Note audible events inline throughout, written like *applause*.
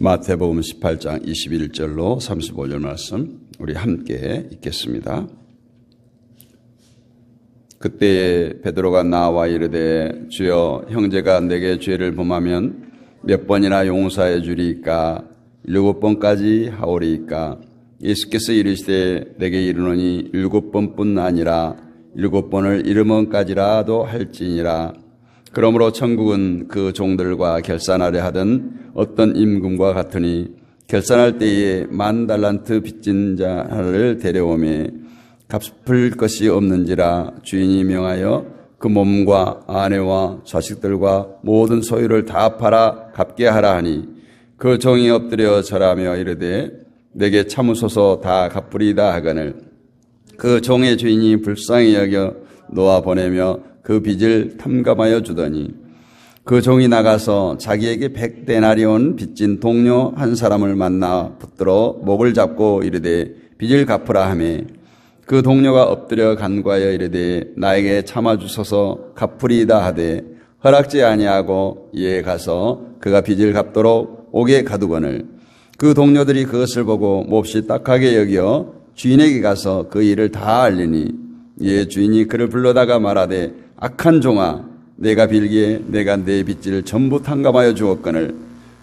마태복음 18장 21절로 35절 말씀 우리 함께 읽겠습니다. 그때에 베드로가 나와 이르되 주여 형제가 내게 죄를 범하면 몇 번이나 용서해 주리이까? 일곱 번까지 하오리이까? 예수께서 이르시되 내게 이르노니 일곱 번뿐 아니라 일곱 번을 이르면까지라도 할지니라 그러므로 천국은 그 종들과 결산하려 하던 어떤 임금과 같으니 결산할 때에 만 달란트 빚진 자를 데려오매 갚을 것이 없는지라 주인이 명하여 그 몸과 아내와 자식들과 모든 소유를 다 팔아 갚게 하라 하니 그 종이 엎드려 절하며 이르되 내게 참으소서 다 갚으리다 하거늘. 그 종의 주인이 불쌍히 여겨 놓아 보내며 그 빚을 탐감하여 주더니 그 종이 나가서 자기에게 백 데나리온 빚진 동료 한 사람을 만나 붙들어 목을 잡고 이르되 빚을 갚으라 하매 그 동료가 엎드려 간과하여 이르되 나에게 참아 주소서 갚으리이다 하되 허락지 아니하고 이에 가서 그가 빚을 갚도록 옥에 가두거늘 그 동료들이 그것을 보고 몹시 딱하게 여겨 주인에게 가서 그 일을 다 알리니 이에 주인이 그를 불러다가 말하되 악한 종아 내가 빌기에 내가 내 빚을 전부 탕감하여 주었거늘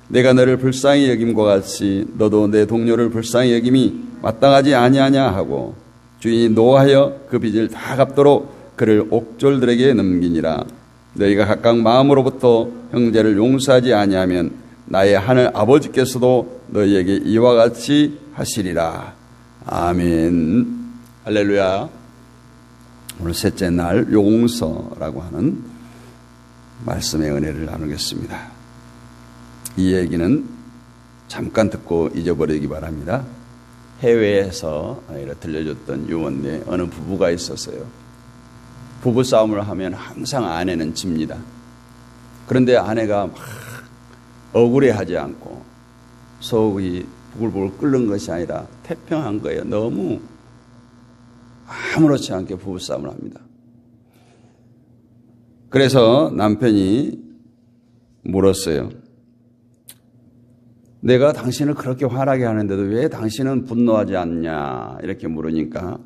내가 너를 불쌍히 여김과 같이 너도 내 동료를 불쌍히 여김이 마땅하지 아니하냐 하고 주인이 노하여 그 빚을 다 갚도록 그를 옥졸들에게 넘기니라. 너희가 각각 마음으로부터 형제를 용서하지 아니하면 나의 하늘 아버지께서도 너희에게 이와 같이 하시리라. 아멘. 할렐루야 오늘 셋째 날 용서라고 하는 말씀의 은혜를 나누겠습니다. 이 얘기는 잠깐 듣고 잊어버리기 바랍니다. 해외에서 들려줬던 유언에 어느 부부가 있었어요. 부부 싸움을 하면 항상 아내는 집니다. 그런데 아내가 막 억울해하지 않고 속이 부글부글 끓는 것이 아니라 태평한 거예요. 너무 아무렇지 않게 부부싸움을 합니다. 그래서 남편이 물었어요. 내가 당신을 그렇게 화나게 하는데도 왜 당신은 분노하지 않냐? 이렇게 물으니까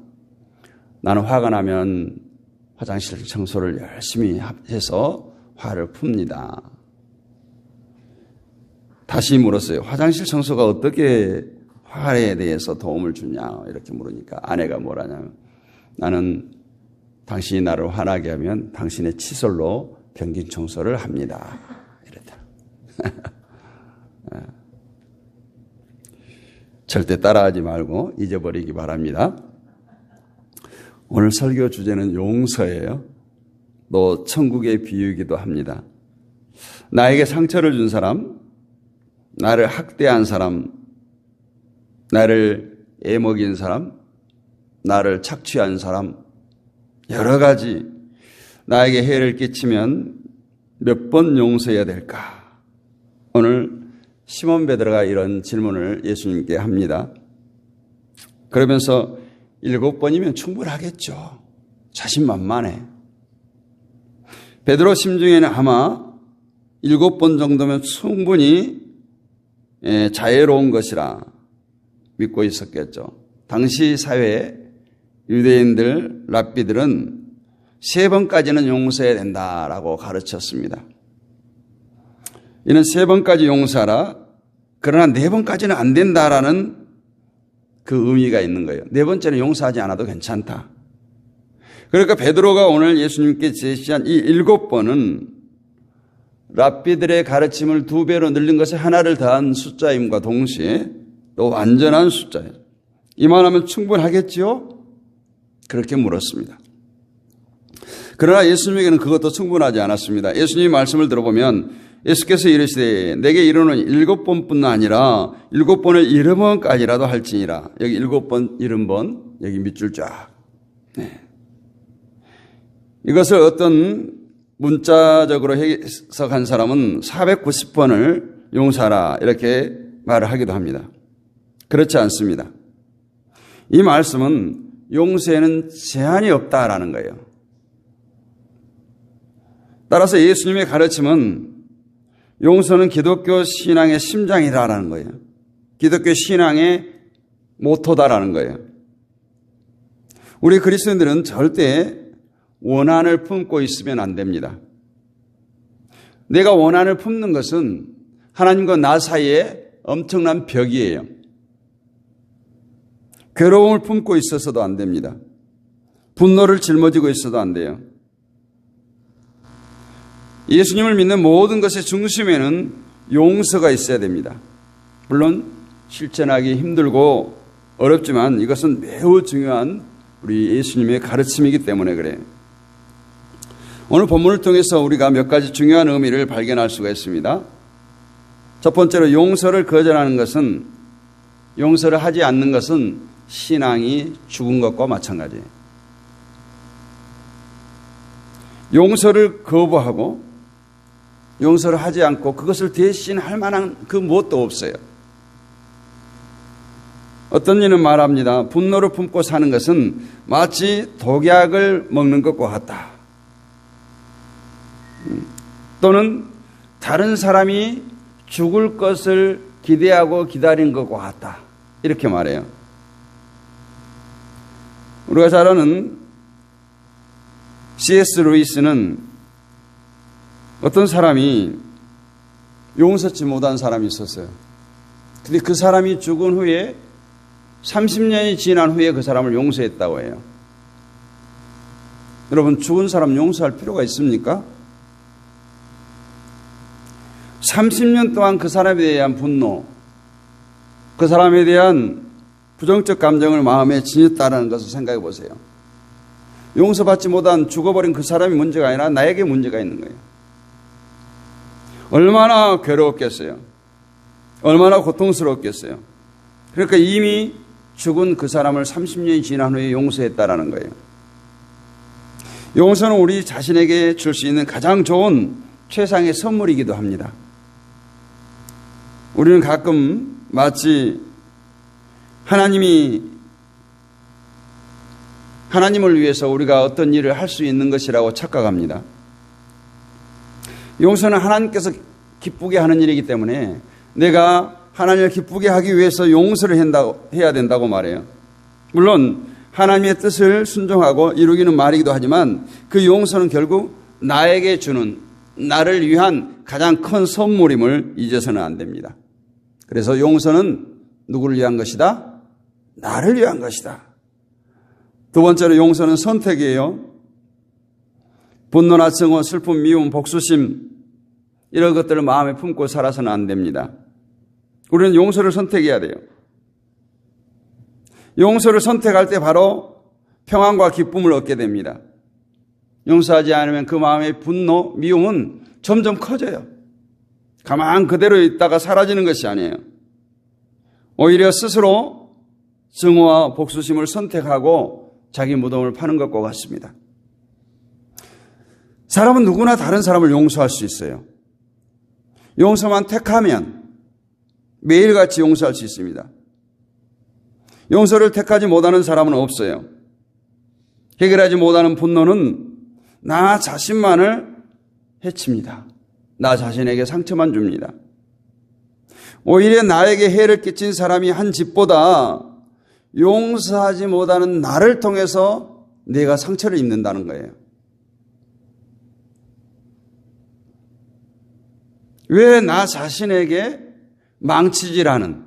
나는 화가 나면 화장실 청소를 열심히 해서 화를 풉니다. 다시 물었어요. 화장실 청소가 어떻게 화에 대해서 도움을 주냐? 이렇게 물으니까 아내가 뭐라냐면 나는 당신이 나를 화나게 하면 당신의 칫솔로 변기 청소를 합니다. 이랬다. *laughs* 절대 따라하지 말고 잊어버리기 바랍니다. 오늘 설교 주제는 용서예요. 또 천국의 비유이기도 합니다. 나에게 상처를 준 사람, 나를 학대한 사람, 나를 애먹인 사람, 나를 착취한 사람, 여러 가지 나에게 해를 끼치면 몇 번 용서해야 될까? 오늘 시몬 베드로가 이런 질문을 예수님께 합니다. 그러면서 일곱 번이면 충분하겠죠. 자신만만해. 베드로 심중에는 아마 일곱 번 정도면 충분히 예, 자애로운 것이라 믿고 있었겠죠. 당시 사회에 유대인들, 랍비들은 세 번까지는 용서해야 된다라고 가르쳤습니다. 이는 세 번까지 용서하라. 그러나 네 번까지는 안 된다라는 그 의미가 있는 거예요. 네 번째는 용서하지 않아도 괜찮다. 그러니까 베드로가 오늘 예수님께 제시한 이 일곱 번은 랍비들의 가르침을 두 배로 늘린 것에 하나를 더한 숫자임과 동시에 또 완전한 숫자예요. 이만하면 충분하겠지요? 그렇게 물었습니다. 그러나 예수님에게는 그것도 충분하지 않았습니다. 예수님 말씀을 들어보면 예수께서 이르시되 내게 이르는 일곱 번뿐 아니라 일곱 번을 일흔 번까지라도 할지니라. 여기 일곱 번, 일흔 번, 여기 밑줄 쫙. 네. 이것을 어떤 문자적으로 해석한 사람은 490번을 용사라 이렇게 말을 하기도 합니다. 그렇지 않습니다. 이 말씀은 용서에는 제한이 없다라는 거예요. 따라서 예수님의 가르침은 용서는 기독교 신앙의 심장이다라는 거예요. 기독교 신앙의 모토다라는 거예요. 우리 그리스도인들은 절대 원한을 품고 있으면 안 됩니다. 내가 원한을 품는 것은 하나님과 나 사이에 엄청난 벽이에요. 괴로움을 품고 있어서도 안 됩니다. 분노를 짊어지고 있어도 안 돼요. 예수님을 믿는 모든 것의 중심에는 용서가 있어야 됩니다. 물론 실천하기 힘들고 어렵지만 이것은 매우 중요한 우리 예수님의 가르침이기 때문에 그래요. 오늘 본문을 통해서 우리가 몇 가지 중요한 의미를 발견할 수가 있습니다. 첫 번째로 용서를 거절하는 것은 용서를 하지 않는 것은 신앙이 죽은 것과 마찬가지예요. 용서를 거부하고 용서를 하지 않고 그것을 대신할 만한 그 무엇도 없어요. 어떤 이는 말합니다. 분노를 품고 사는 것은 마치 독약을 먹는 것과 같다. 음, 또는 다른 사람이 죽을 것을 기대하고 기다린 것과 같다. 이렇게 말해요. 우리가 잘 아는 C.S. 루이스는 어떤 사람이 용서치 못한 사람이 있었어요. 근데 그 사람이 죽은 후에 30년이 지난 후에 그 사람을 용서했다고 해요. 여러분, 죽은 사람 용서할 필요가 있습니까? 30년 동안 그 사람에 대한 분노, 그 사람에 대한 부정적 감정을 마음에 지녔다는 것을 생각해 보세요. 용서받지 못한 죽어버린 그 사람이 문제가 아니라 나에게 문제가 있는 거예요. 얼마나 괴로웠겠어요. 얼마나 고통스러웠겠어요. 그러니까 이미 죽은 그 사람을 30년이 지난 후에 용서했다라는 거예요. 용서는 우리 자신에게 줄 수 있는 가장 좋은 최상의 선물이기도 합니다. 우리는 가끔 마치 하나님이 하나님을 위해서 우리가 어떤 일을 할 수 있는 것이라고 착각합니다. 용서는 하나님께서 기쁘게 하는 일이기 때문에 내가 하나님을 기쁘게 하기 위해서 용서를 해야 된다고 말해요. 물론 하나님의 뜻을 순종하고 이루기는 말이기도 하지만 그 용서는 결국 나에게 주는 나를 위한 가장 큰 선물임을 잊어서는 안 됩니다. 그래서 용서는 누구를 위한 것이다? 나를 위한 것이다. 두 번째로 용서는 선택이에요. 분노나 증오, 슬픔, 미움, 복수심 이런 것들을 마음에 품고 살아서는 안 됩니다. 우리는 용서를 선택해야 돼요. 용서를 선택할 때 바로 평안과 기쁨을 얻게 됩니다. 용서하지 않으면 그 마음의 분노, 미움은 점점 커져요. 가만 그대로 있다가 사라지는 것이 아니에요. 오히려 스스로 증오와 복수심을 선택하고 자기 무덤을 파는 것과 같습니다. 사람은 누구나 다른 사람을 용서할 수 있어요. 용서만 택하면 매일같이 용서할 수 있습니다. 용서를 택하지 못하는 사람은 없어요. 해결하지 못하는 분노는 나 자신만을 해칩니다. 나 자신에게 상처만 줍니다. 오히려 나에게 해를 끼친 사람이 한 집보다 용서하지 못하는 나를 통해서 내가 상처를 입는다는 거예요. 왜 나 자신에게 망치질하는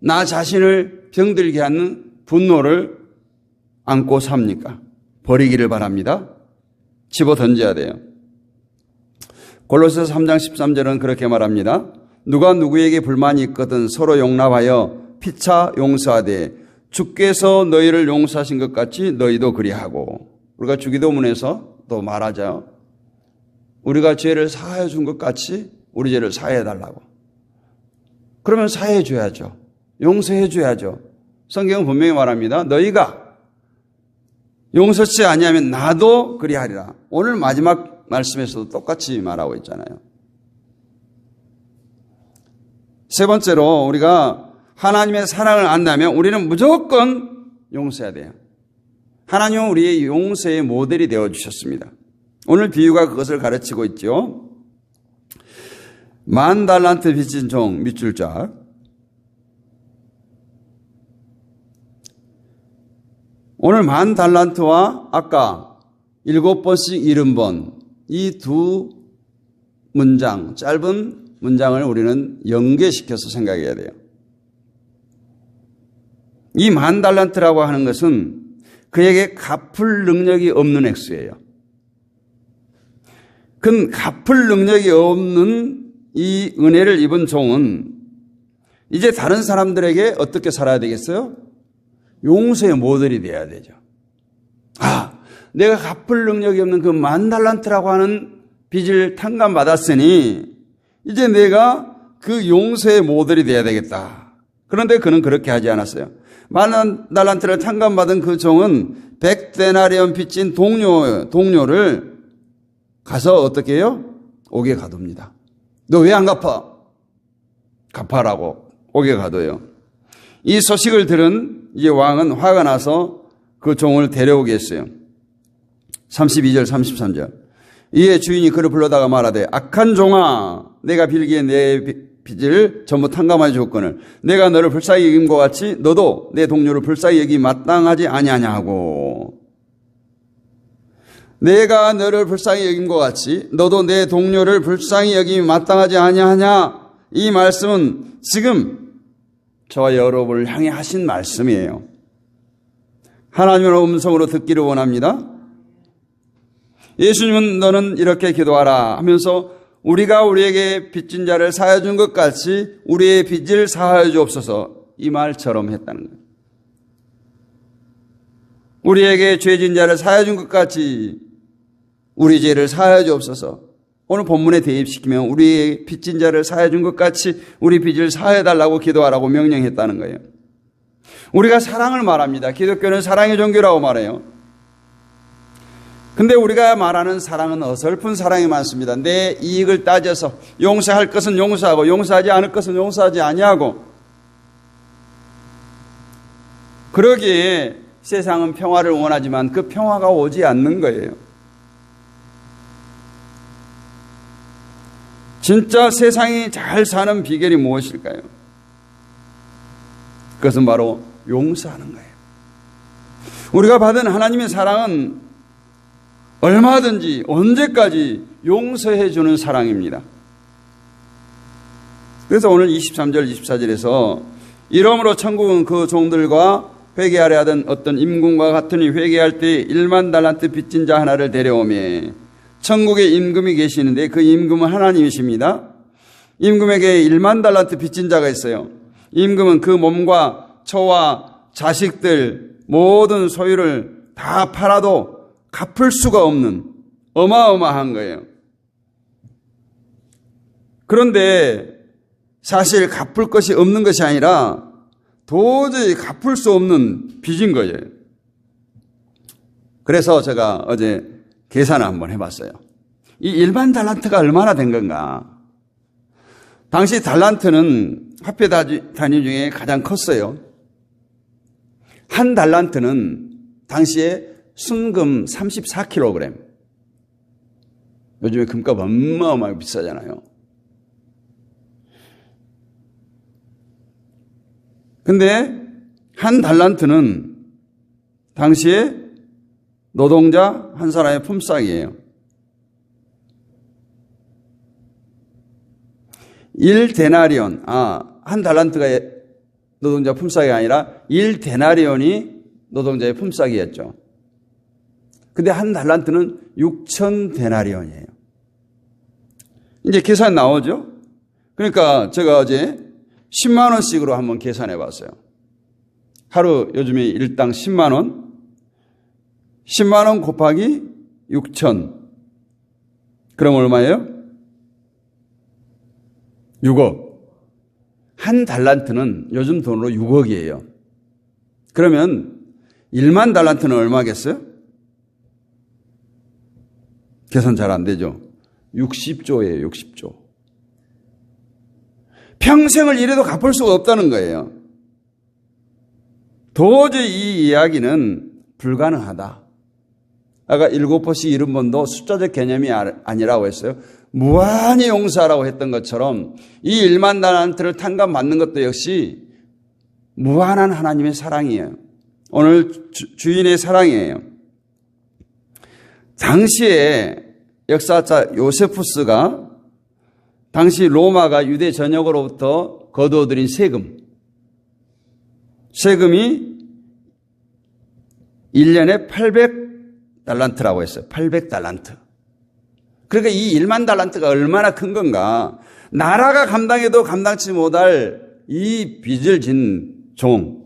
나 자신을 병들게 하는 분노를 안고 삽니까? 버리기를 바랍니다. 집어 던져야 돼요. 골로새서 3장 13절은 그렇게 말합니다. 누가 누구에게 불만이 있거든 서로 용납하여 피차 용서하되 주께서 너희를 용서하신 것 같이 너희도 그리하고 우리가 주기도문에서 또 말하죠. 우리가 죄를 사하여 준 것 같이 우리 죄를 사해 달라고. 그러면 사해 줘야죠. 용서해 줘야죠. 성경은 분명히 말합니다. 너희가 용서치 아니하면 나도 그리하리라. 오늘 마지막 말씀에서도 똑같이 말하고 있잖아요. 세 번째로 우리가 하나님의 사랑을 안다면 우리는 무조건 용서해야 돼요. 하나님은 우리의 용서의 모델이 되어 주셨습니다. 오늘 비유가 그것을 가르치고 있죠. 만 달란트 빚진 종 밑줄 쫙. 오늘 만 달란트와 아까 일곱 번씩 일흔 번 이 두 문장, 짧은 문장을 우리는 연계시켜서 생각해야 돼요. 이 만 달란트라고 하는 것은 그에게 갚을 능력이 없는 액수예요. 그 갚을 능력이 없는 이 은혜를 입은 종은 이제 다른 사람들에게 어떻게 살아야 되겠어요? 용서의 모델이 돼야 되죠. 아, 내가 갚을 능력이 없는 그 만 달란트라고 하는 빚을 탕감받았으니 이제 내가 그 용서의 모델이 돼야 되겠다. 그런데 그는 그렇게 하지 않았어요. 만 달란트를 탕감받은 그 종은 백데나리온 빚진 동료, 동료를 가서 어떻게 해요? 옥에 가둡니다. 너 왜 안 갚아? 갚아라고 옥에 가둬요. 이 소식을 들은 이제 왕은 화가 나서 그 종을 데려오겠어요. 32절, 33절. 이에 주인이 그를 불러다가 말하되 악한 종아 내가 빌기에 내 빚을 전부 탕감하여 줬거늘 내가 너를 불쌍히 여김과 같이 너도 내 동료를 불쌍히 여기 마땅하지 아니하냐 하고 내가 너를 불쌍히 여김과 같이 너도 내 동료를 불쌍히 여김이 마땅하지 아니하냐 이 말씀은 지금 저와 여러분을 향해 하신 말씀이에요. 하나님의 음성으로 듣기를 원합니다. 예수님은 너는 이렇게 기도하라 하면서 우리가 우리에게 빚진 자를 사하여 준 것 같이 우리의 빚을 사하여 주옵소서 이 말처럼 했다는 거예요. 우리에게 죄진 자를 사하여 준 것 같이 우리 죄를 사하여 주옵소서. 오늘 본문에 대입시키면 우리의 빚진 자를 사하여 준 것 같이 우리 빚을 사하여 달라고 기도하라고 명령했다는 거예요. 우리가 사랑을 말합니다. 기독교는 사랑의 종교라고 말해요. 근데 우리가 말하는 사랑은 어설픈 사랑이 많습니다. 내 이익을 따져서 용서할 것은 용서하고 용서하지 않을 것은 용서하지 아니하고 그러기에 세상은 평화를 원하지만 그 평화가 오지 않는 거예요. 진짜 세상이 잘 사는 비결이 무엇일까요? 그것은 바로 용서하는 거예요. 우리가 받은 하나님의 사랑은 얼마든지 언제까지 용서해 주는 사랑입니다. 그래서 오늘 23절 24절에서 이러므로 천국은 그 종들과 회개하려 하던 어떤 임금과 같으니 회개할 때 1만 달란트 빚진 자 하나를 데려오매 천국에 임금이 계시는데 그 임금은 하나님이십니다. 임금에게 1만 달란트 빚진 자가 있어요. 임금은 그 몸과 처와 자식들 모든 소유를 다 팔아도 갚을 수가 없는 어마어마한 거예요. 그런데 사실 갚을 것이 없는 것이 아니라 도저히 갚을 수 없는 빚인 거예요. 그래서 제가 어제 계산을 한번 해봤어요. 이 일반 달란트가 얼마나 된 건가? 당시 달란트는 화폐 단위 중에 가장 컸어요. 한 달란트는 당시에 순금 34kg. 요즘에 금값 어마어마하게 비싸잖아요. 근데 한 달란트는 당시에 노동자 한 사람의 품삯이에요. 1데나리온, 아, 한 달란트가 노동자 품삯이 아니라 1데나리온이 노동자의 품삯이었죠. 근데 한 달란트는 6천 데나리온이에요. 이제 계산 나오죠? 그러니까 제가 어제 10만 원씩으로 한번 계산해 봤어요. 하루 요즘에 일당 10만 원. 10만 원 곱하기 6천. 그럼 얼마예요? 6억. 한 달란트는 요즘 돈으로 6억이에요. 그러면 1만 달란트는 얼마겠어요? 계산 잘 안 되죠? 60조예요, 60조. 평생을 이래도 갚을 수가 없다는 거예요. 도저히 이 이야기는 불가능하다. 아까 일곱 번씩 일흔 번도 숫자적 개념이 아니라고 했어요. 무한히 용서하라고 했던 것처럼 이 일만 달란트를 탕감 받는 것도 역시 무한한 하나님의 사랑이에요. 오늘 주, 인의 사랑이에요. 당시에 역사자 요세푸스가 당시 로마가 유대 전역으로부터 거두어들인 세금, 세금이 1년에 800달란트라고 했어요. 800달란트. 그러니까 이 1만 달란트가 얼마나 큰 건가. 나라가 감당해도 감당치 못할 이 빚을 진 종.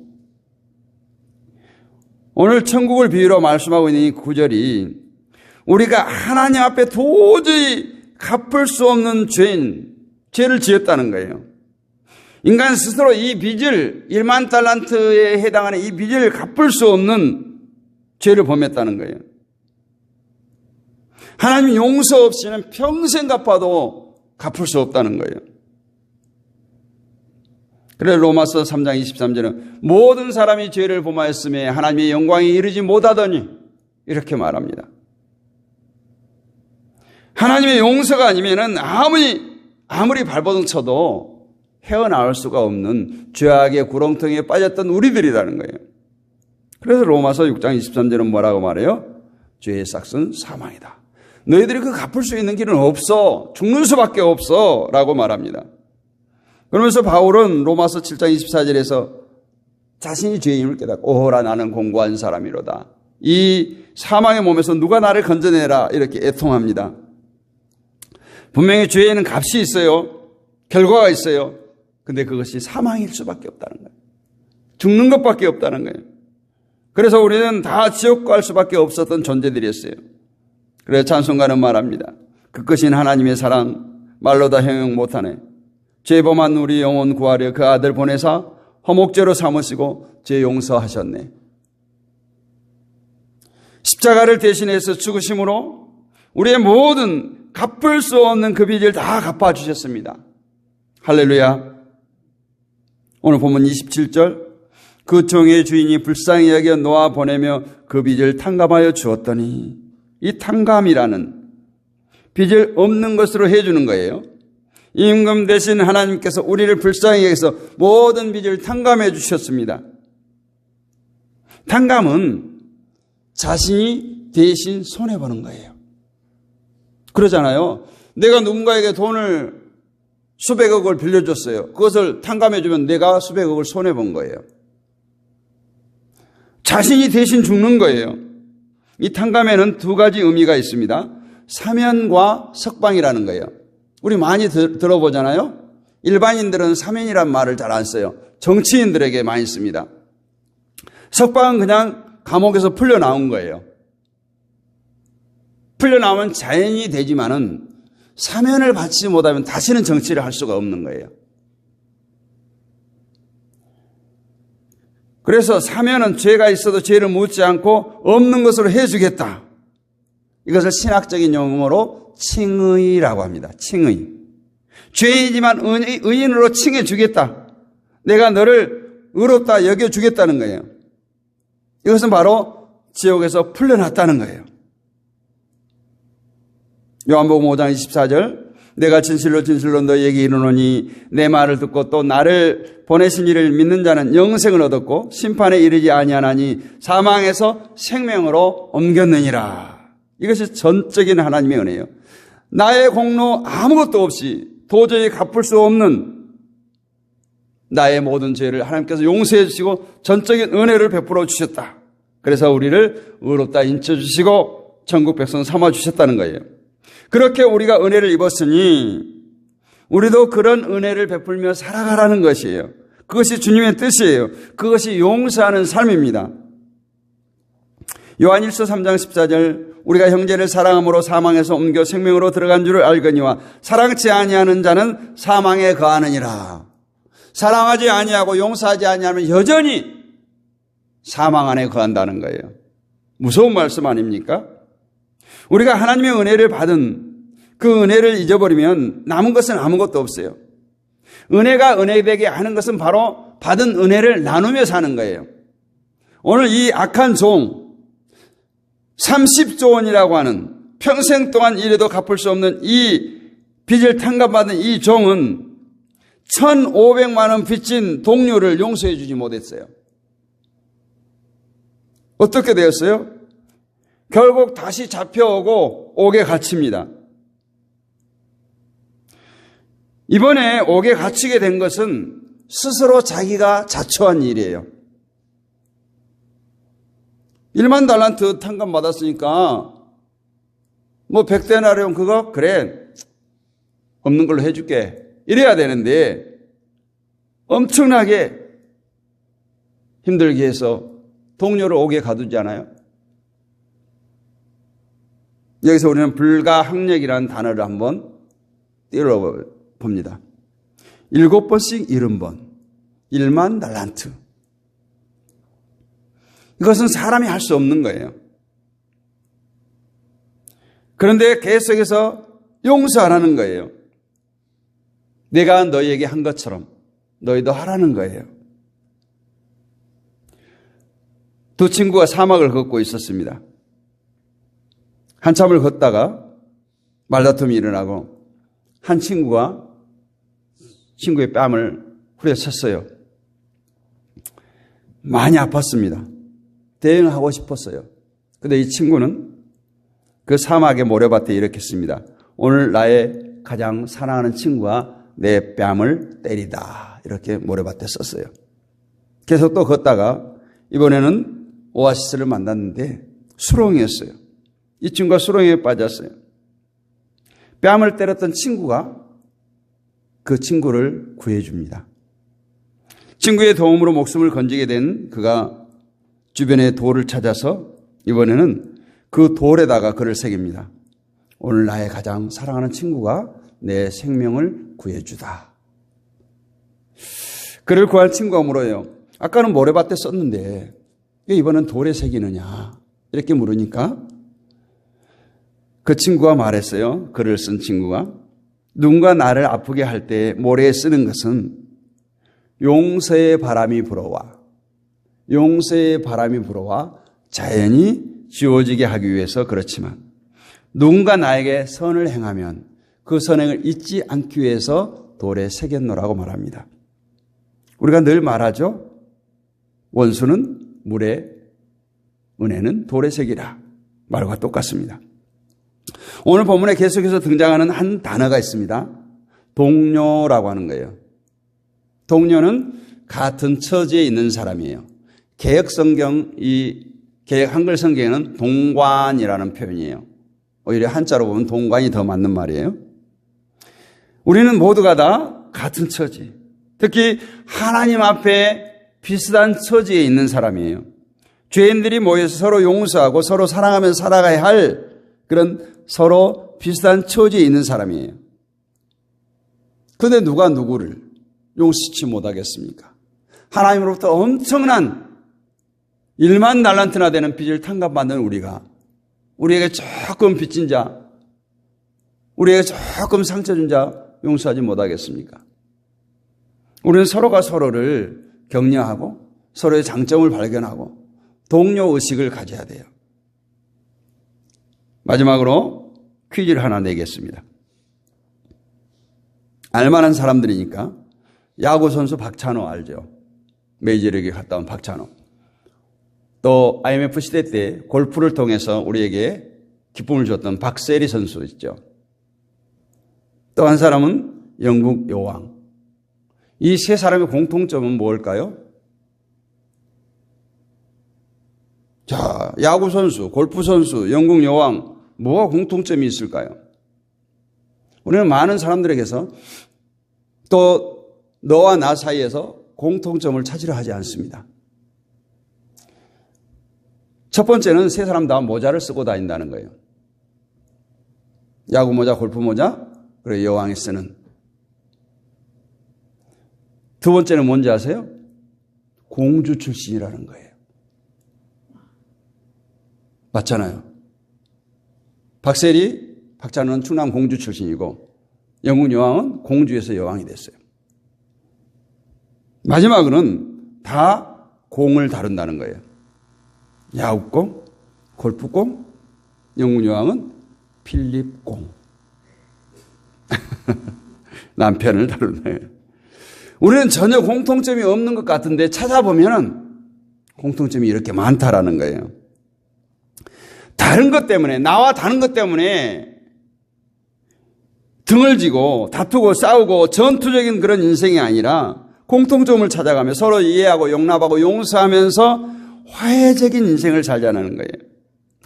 오늘 천국을 비유로 말씀하고 있는 이 구절이 우리가 하나님 앞에 도저히 갚을 수 없는 죄인, 죄를 지었다는 거예요. 인간 스스로 이 빚을 1만 달란트에 해당하는 이 빚을 갚을 수 없는 죄를 범했다는 거예요. 하나님 용서 없이는 평생 갚아도 갚을 수 없다는 거예요. 그래 로마서 3장 23절은 모든 사람이 죄를 범하였음에 하나님의 영광이 이르지 못하더니 이렇게 말합니다. 하나님의 용서가 아니면은 아무리 아무리 발버둥 쳐도 헤어나올 수가 없는 죄악의 구렁텅이에 빠졌던 우리들이라는 거예요. 그래서 로마서 6장 23절은 뭐라고 말해요? 죄의 싹은 사망이다. 너희들이 그 갚을 수 있는 길은 없어. 죽는 수밖에 없어. 라고 말합니다. 그러면서 바울은 로마서 7장 24절에서 자신이 죄임을 깨닫고 오호라 나는 공고한 사람이로다. 이 사망의 몸에서 누가 나를 건져내라 이렇게 애통합니다. 분명히 죄에는 값이 있어요. 결과가 있어요. 근데 그것이 사망일 수밖에 없다는 거예요. 죽는 것밖에 없다는 거예요. 그래서 우리는 다 지옥 갈 수밖에 없었던 존재들이었어요. 그래서 찬송가는 말합니다. 그것인 하나님의 사랑 말로 다 형용 못하네. 죄범한 우리 영혼 구하려 그 아들 보내사 허목죄로 삼으시고 죄 용서하셨네. 십자가를 대신해서 죽으심으로 우리의 모든 갚을 수 없는 그 빚을 다 갚아주셨습니다. 할렐루야. 오늘 보면 27절. 그 종의 주인이 불쌍히 여겨 놓아 보내며 그 빚을 탕감하여 주었더니 이 탕감이라는 빚을 없는 것으로 해주는 거예요. 임금 대신 하나님께서 우리를 불쌍히 여기서 모든 빚을 탕감해 주셨습니다. 탕감은 자신이 대신 손해보는 거예요. 그러잖아요. 내가 누군가에게 돈을 수백억을 빌려줬어요. 그것을 탕감해주면 내가 수백억을 손해본 거예요. 자신이 대신 죽는 거예요. 이 탕감에는 두 가지 의미가 있습니다. 사면과 석방이라는 거예요. 우리 많이 들, 들어보잖아요. 일반인들은 사면이란 말을 잘 안 써요. 정치인들에게 많이 씁니다. 석방은 그냥 감옥에서 풀려 나온 거예요. 풀려 나오면 자연이 되지만은 사면을 받지 못하면 다시는 정치를 할 수가 없는 거예요. 그래서 사면은 죄가 있어도 죄를 묻지 않고 없는 것으로 해주겠다. 이것을 신학적인 용어로 칭의라고 합니다. 칭의. 죄이지만 의인으로 칭해주겠다. 내가 너를 의롭다 여겨주겠다는 거예요. 이것은 바로 지옥에서 풀려났다는 거예요. 요한복음 5장 24절 내가 진실로 진실로 너에게 이르노니 내 말을 듣고 또 나를 보내신 이를 믿는 자는 영생을 얻었고 심판에 이르지 아니하나니 사망에서 생명으로 옮겼느니라. 이것이 전적인 하나님의 은혜예요. 나의 공로 아무것도 없이 도저히 갚을 수 없는 나의 모든 죄를 하나님께서 용서해 주시고 전적인 은혜를 베풀어 주셨다. 그래서 우리를 의롭다 인쳐 주시고 천국 백성 삼아 주셨다는 거예요. 그렇게 우리가 은혜를 입었으니 우리도 그런 은혜를 베풀며 살아가라는 것이에요. 그것이 주님의 뜻이에요. 그것이 용서하는 삶입니다. 요한일서 3장 14절 우리가 형제를 사랑함으로 사망에서 옮겨 생명으로 들어간 줄을 알거니와 사랑치 아니하는 자는 사망에 거하느니라. 사랑하지 아니하고 용서하지 아니하면 여전히 사망 안에 거한다는 거예요. 무서운 말씀 아닙니까? 우리가 하나님의 은혜를 받은 그 은혜를 잊어버리면 남은 것은 아무것도 없어요. 은혜가 은혜되게 하는 것은 바로 받은 은혜를 나누며 사는 거예요. 오늘 이 악한 종, 30조 원이라고 하는 평생 동안 이래도 갚을 수 없는 이 빚을 탕감받은 이 종은 1,500만 원 빚진 동료를 용서해 주지 못했어요. 어떻게 되었어요? 결국 다시 잡혀오고 옥에 갇힙니다. 이번에 옥에 갇히게 된 것은 스스로 자기가 자초한 일이에요. 1만 달란트 탕감 받았으니까 뭐 100데나리온 그거 그래 없는 걸로 해줄게 이래야 되는데 엄청나게 힘들게 해서 동료를 옥에 가두잖아요. 여기서 우리는 불가항력이라는 단어를 한번 띄워 봅니다. 일곱 번씩 일흔 번. 일만 달란트. 이것은 사람이 할 수 없는 거예요. 그런데 계속해서 용서하라는 거예요. 내가 너희에게 한 것처럼 너희도 하라는 거예요. 두 친구가 사막을 걷고 있었습니다. 한참을 걷다가 말다툼이 일어나고 한 친구가 친구의 뺨을 후려쳤어요. 많이 아팠습니다. 대응을 하고 싶었어요. 근데 이 친구는 그 사막의 모래밭에 씁니다. 오늘 나의 가장 사랑하는 친구가 내 뺨을 때리다. 이렇게 모래밭에 썼어요. 계속 또 걷다가 이번에는 오아시스를 만났는데 수렁이었어요. 이 친구가 수렁에 빠졌어요. 뺨을 때렸던 친구가 그 친구를 구해줍니다. 친구의 도움으로 목숨을 건지게 된 그가 주변의 돌을 찾아서 이번에는 그 돌에다가 글을 새깁니다. 오늘 나의 가장 사랑하는 친구가 내 생명을 구해주다. 그를 구할 친구가 물어요. 아까는 모래밭에 썼는데 왜 이번엔 돌에 새기느냐? 이렇게 물으니까 그 친구가 말했어요. 글을 쓴 친구가 누군가 나를 아프게 할 때 모래에 쓰는 것은 용서의 바람이 불어와 용서의 바람이 불어와 자연이 지워지게 하기 위해서 그렇지만 누군가 나에게 선을 행하면 그 선행을 잊지 않기 위해서 돌에 새겼노라고 말합니다. 우리가 늘 말하죠. 원수는 물에 은혜는 돌에 새기라. 말과 똑같습니다. 오늘 본문에 계속해서 등장하는 한 단어가 있습니다. 동료라고 하는 거예요. 동료는 같은 처지에 있는 사람이에요. 개혁 성경, 이 개혁 한글 성경에는 동관이라는 표현이에요. 오히려 한자로 보면 동관이 더 맞는 말이에요. 우리는 모두가 다 같은 처지. 특히 하나님 앞에 비슷한 처지에 있는 사람이에요. 죄인들이 모여서 서로 용서하고 서로 사랑하면서 살아가야 할 그런 서로 비슷한 처지에 있는 사람이에요. 그런데 누가 누구를 용서치 못하겠습니까? 하나님으로부터 엄청난 1만 달란트나 되는 빚을 탕감받는 우리가 우리에게 조금 빚진 자, 우리에게 조금 상처 준 자 용서하지 못하겠습니까? 우리는 서로가 서로를 격려하고 서로의 장점을 발견하고 동료 의식을 가져야 돼요. 마지막으로 퀴즈를 하나 내겠습니다. 알만한 사람들이니까 야구 선수 박찬호 알죠? 메이저리그에 갔다 온 박찬호. 또 IMF 시대 때 골프를 통해서 우리에게 기쁨을 줬던 박세리 선수 있죠. 또 한 사람은 영국 여왕. 이 세 사람의 공통점은 뭘까요? 자, 야구 선수, 골프 선수, 영국 여왕, 뭐가 공통점이 있을까요? 우리는 많은 사람들에게서 또 너와 나 사이에서 공통점을 찾으려 하지 않습니다. 첫 번째는 세 사람 다 모자를 쓰고 다닌다는 거예요. 야구 모자, 골프 모자, 그리고 여왕이 쓰는. 두 번째는 뭔지 아세요? 공주 출신이라는 거예요. 맞잖아요. 박세리, 박찬호는 충남 공주 출신이고 영국 여왕은 공주에서 여왕이 됐어요. 마지막으로는 다 공을 다룬다는 거예요. 야구공, 골프공, 영국 여왕은 필립공. *laughs* 남편을 거예요. 우리는 전혀 공통점이 없는 것 같은데 찾아보면은 공통점이 이렇게 많다라는 거예요. 다른 것 때문에, 나와 다른 것 때문에 등을 지고 다투고 싸우고 전투적인 그런 인생이 아니라 공통점을 찾아가며 서로 이해하고 용납하고 용서하면서 화해적인 인생을 살자는 거예요.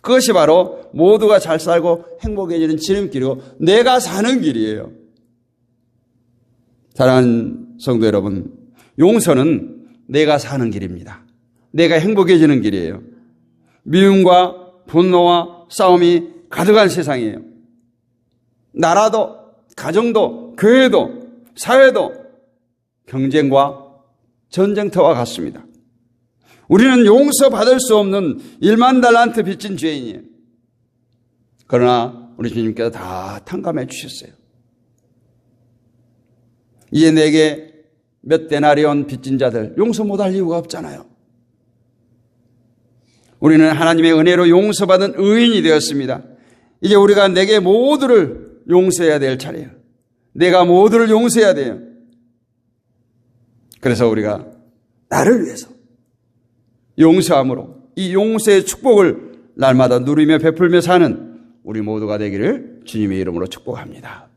그것이 바로 모두가 잘 살고 행복해지는 지름길이고 내가 사는 길이에요. 사랑하는 성도 여러분, 용서는 내가 사는 길입니다. 내가 행복해지는 길이에요. 미움과 분노와 싸움이 가득한 세상이에요. 나라도, 가정도, 교회도, 사회도 경쟁과 전쟁터와 같습니다. 우리는 용서받을 수 없는 1만 달란트 빚진 죄인이에요. 그러나 우리 주님께서 다 탕감해 주셨어요. 이제 내게 몇 데나리온 빚진 자들 용서 못할 이유가 없잖아요. 우리는 하나님의 은혜로 용서받은 의인이 되었습니다. 이제 우리가 내게 모두를 용서해야 될 차례예요. 내가 모두를 용서해야 돼요. 그래서 우리가 나를 위해서 용서함으로 이 용서의 축복을 날마다 누리며 베풀며 사는 우리 모두가 되기를 주님의 이름으로 축복합니다.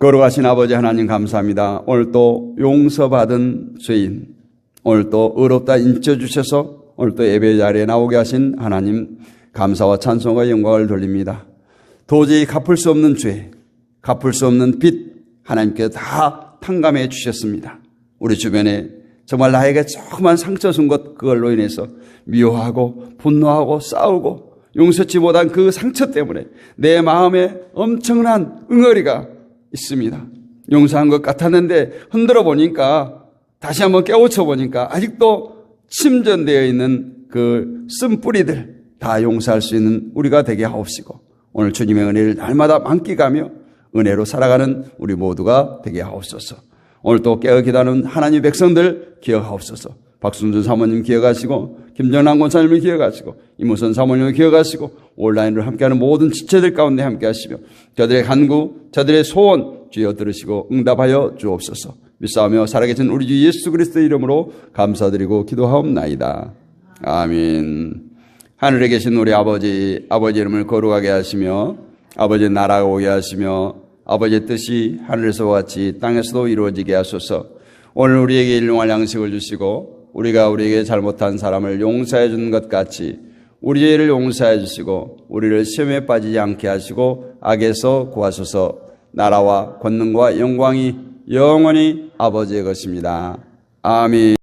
거룩하신 아버지 하나님 감사합니다. 오늘 또 용서받은 죄인, 오늘 또 의롭다 인쳐 주셔서 오늘 또 예배 자리에 나오게 하신 하나님 감사와 찬송과 영광을 돌립니다. 도저히 갚을 수 없는 죄, 갚을 수 없는 빚 하나님께서 다 탕감해 주셨습니다. 우리 주변에 정말 나에게 조그만 상처 준 것 그걸로 인해서 미워하고 분노하고 싸우고 용서치 못한 그 상처 때문에 내 마음에 엄청난 응어리가 있습니다. 용서한 것 같았는데 흔들어 보니까 다시 한번 깨우쳐 보니까 아직도 침전되어 있는 그 쓴뿌리들 다 용서할 수 있는 우리가 되게 하옵시고 오늘 주님의 은혜를 날마다 만끽하며 은혜로 살아가는 우리 모두가 되게 하옵소서. 오늘 또 깨어 기다는 하나님 백성들 기억하옵소서. 박순준 사모님 기억하시고 김정남 권사님을 기억하시고 이무선 사모님을 기억하시고 온라인으로 함께하는 모든 지체들 가운데 함께하시며 저들의 간구, 저들의 소원 주여 들으시고 응답하여 주옵소서. 믿사오며 살아계신 우리 주 예수 그리스도 이름으로 감사드리고 기도하옵나이다. 아멘. 하늘에 계신 우리 아버지, 아버지 이름을 거룩하게 하시며 아버지 나라가 오게 하시며 아버지의 뜻이 하늘에서와 같이 땅에서도 이루어지게 하소서. 오늘 우리에게 일용할 양식을 주시고 우리가 우리에게 잘못한 사람을 용서해 준 것 같이 우리 죄를 용서해 주시고 우리를 시험에 빠지지 않게 하시고 악에서 구하소서. 나라와 권능과 영광이 영원히 아버지의 것입니다. 아멘.